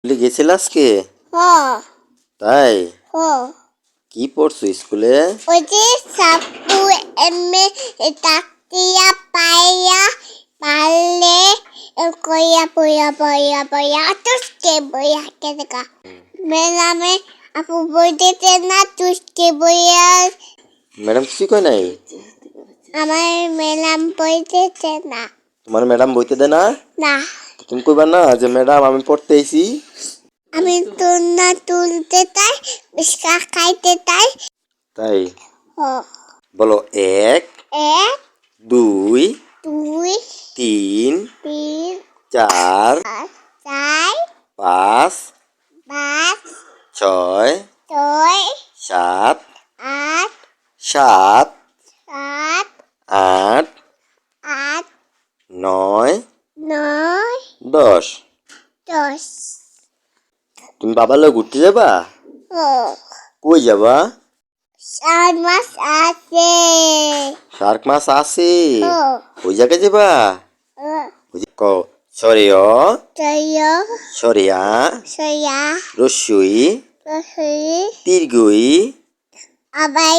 স্কুলে গেছিল আজকে? হ। তাই? হ। কি পড়ছো স্কুলে? ওই যে সাপু এমে তাকিয়া পাইয়া পারলে কইয়া বইয়া বইয়া বইয়া তুসকে বইয়া কে দেখা মেলামে আপু বই দিতে না তুসকে বইয়া। ম্যাডাম কিছু কয় নাই? আমার মেলাম বই দিতে না। তোমার ম্যাডাম বইতে দেয় না? না। তুমি কইবা না যে ম্যাডাম আমি পড়তে আইছি আমি তুলনা তুলতে তাই বিস্কা খাইতে তাই? তাই বলো এক এক দুই দুই তিন তিন চার চার পাঁচ পাঁচ ছয় ছয় সাত আট সাত সাত আট আট নয় দশ। দশ। তুমি বাবার লোক ঘুরতে যাবা? কই যাবা? চার মাস আছে। শার্ক মাছ আছে? ওই জায়গায় যাবা? ও। ওই যে ক সরিয় রস্যই রসই আবার